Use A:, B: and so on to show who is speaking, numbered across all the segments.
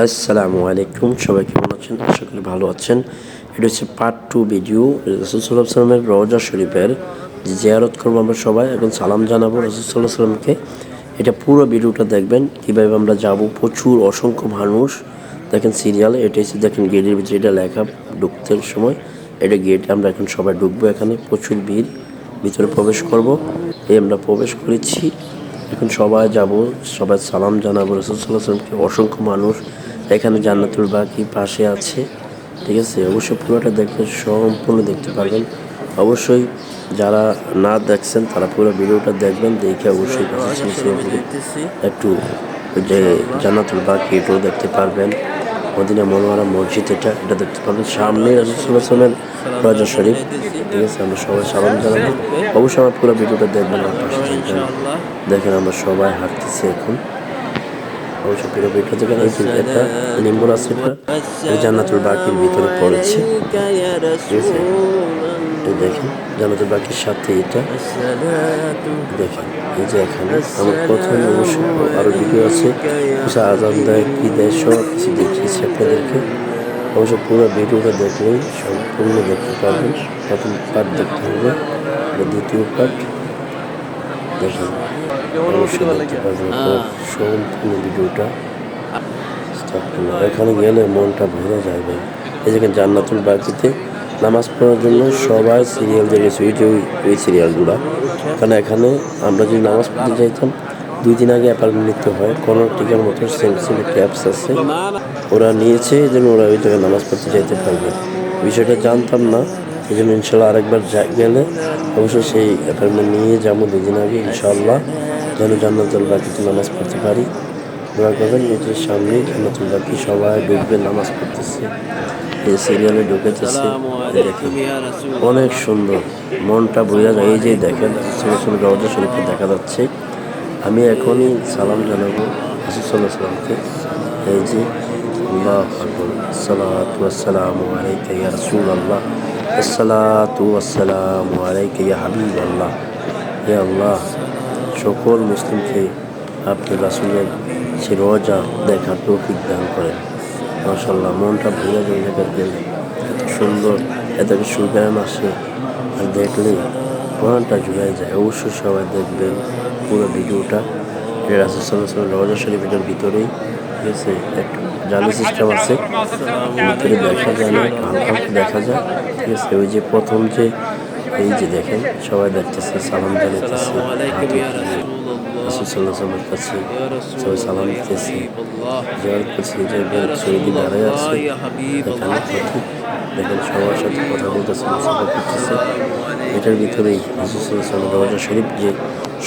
A: আসসালামু আলাইকুম। সবাই কেমন আছেন? আশা করি ভালো আছেন? এটা হচ্ছে পার্ট টু ভিডিও রসুল্লাহ সাল্লামের রওজা শরীফের যে জিয়ারত করব আমরা সবাই এখন সালাম জানাব রসুল্লাহ সাল্লামকে এটা পুরো ভিডিওটা দেখবেন, কীভাবে আমরা যাব, প্রচুর অসংখ্য মানুষ। দেখেন সিরিয়াল এটা হচ্ছে দেখেন গেটের ভিতরে এটা লেখা ঢুকতে সময়। এটা গেট আমরা এখন সবাই ঢুকবো এখানে, প্রচুর ভিড়। ভিতরে প্রবেশ করব। এই আমরা প্রবেশ করেছি। এখন সবাই যাব, সবাই সালাম জানাব রসুলামকে অসংখ্য মানুষ। এখানে জান্নাতুল বাকি পাশে আছে। ঠিক আছে? অবশ্যই পুরোটা দেখলে সম্পূর্ণ দেখতে পারবেন। অবশ্যই যারা না দেখছেন তারা পুরো ভিডিওটা দেখবেন দেখে অবশ্যই একটু যে জান্নাতুল বাকি এটাও দেখতে পারবেন। মদিনা মনোয়ারা মসজিদ এটা এটা দেখতে পাবেন সামনে রসুলামের রাজা শরীফ। ঠিক আছে? আমরা সবাই সালাম জানাব। অবশ্যই আমার পুরো ভিডিওটা দেখবেন আমার পাশে দেখেন আমরা সবাই হাঁটতেছি এখন। অবশ্য পুরো ভিডিও দেখেন এই যে একটা নিম্বর আছে এই জান্নাতুল বাকির ভিতরে পড়েছে। এই দেখেন, জান্নাতুল বাকির সাথে এটা। দেখেন, এই যে এখানে আমার প্রথমে অবশ্য আরও ভিডিও আছে, কিছু আজান দেয়, কী দেয়, সব কিছু দেখিয়েছি আপনাদেরকে। অবশ্য পুরো ভিডিওটা দেখলেই সম্পূর্ণ দেখতে পারবেন। প্রথম পার্ট দেখতে হবে দ্বিতীয় পার্ট দেখেন এখানে গেলে মনটা ভরে ভাই। এই যেখানে জান্নাতুল বাকিতে নামাজ পড়ার জন্য সবাই সিরিয়াল দেখেছি ওই যে ওই- সিরিয়ালগুলো কারণ এখানে আমরা যদি নামাজ পড়তে চাইতাম দুই দিন আগে অ্যাপার্টমেন্ট নিতে হয়। কোনো টিকার মতো সেলসিল একটা অ্যাপস আছে। ওরা নিয়েছে, এই জন্য ওরা ওই জায়গায় নামাজ পড়তে চাইতে পারবে। বিষয়টা জানতাম না। এই জন্য ইনশাল্লাহ আরেকবার গেলে অবশ্যই সেই অ্যাপার্টমেন্ট নিয়ে যাব দুদিন আগে, ইনশাল্লাহ। যেন জান্নাতুল বাকিতে নামাজ পড়তে পারি। দোয়া করবেন নিজের সামনে জান্নাতুল বাকি সবাই ঢুকবে নামাজ পড়তেছে। এই সিরিয়ালে ঢুকেতেছে এই অনেক সুন্দর। মনটা বোঝা যায় এই যে দেখেন ছোটো ছোটো রওজা শরীফে দেখা যাচ্ছে। আমি এখনই সালাম জানাব হাসুসাল্লাহ সাল্লামকে এই যে আল্লাহ সালাতু আসসালামু আলাইকা ইয়া আসসালাতু আসসালামু আলাইকা ইয়া হাবিবাল্লাহ। হে আল্লাহ সকল মুসলিমকে আপনি রাসূলের সে রোজা দেখার তৌফিক দান করেন। মাশাল্লাহ মনটা ভুলে যায় জায়গায় গেলে এত সুন্দর এত জ্ঞান আসে আর দেখলে প্রাণটা জুড়ে যায়। অবশ্যই সবাই দেখবেন পুরো ভিডিওটা। এটা রাসুসাল্লাহ রওজা শরীফের ভিতরেই। ঠিক আছে? একটু জালি সিস্টেম আছে। ভিতরে দেখা যায় না হালকা দেখা যায়। ঠিক আছে? ওই যে প্রথম যে এই যে দেখেন সবাই দেখতেছে সালাম জানাইতেছে রাসুসাল্লাহ সাল্লামের কাছে সবাই সালাম দিতেছে জিয়ারত করছে যে সৌদি দাঁড়ায় আছে এখানে ঠিক দেখেন সবার সাথে কথা বলতেছে মুসাফা করতেছে এটার ভিতরেই রাসুসাল্লাহ সাল্লাম রওজা শরীফ যে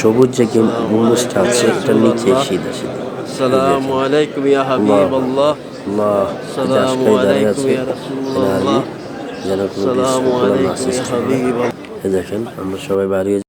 A: সবুজ যে গম্বুজটা আছে এটার নিচে সিধা সিধা
B: السلام عليكم يا حبيب الله
A: আল্লাহ
B: السلام
A: দাঁড়িয়ে
B: عليكم
A: আছে
B: يا رسول
A: এখানে
B: الله
A: আরবি যেন কোনো দেখেন আমরা সবাই বাড়ি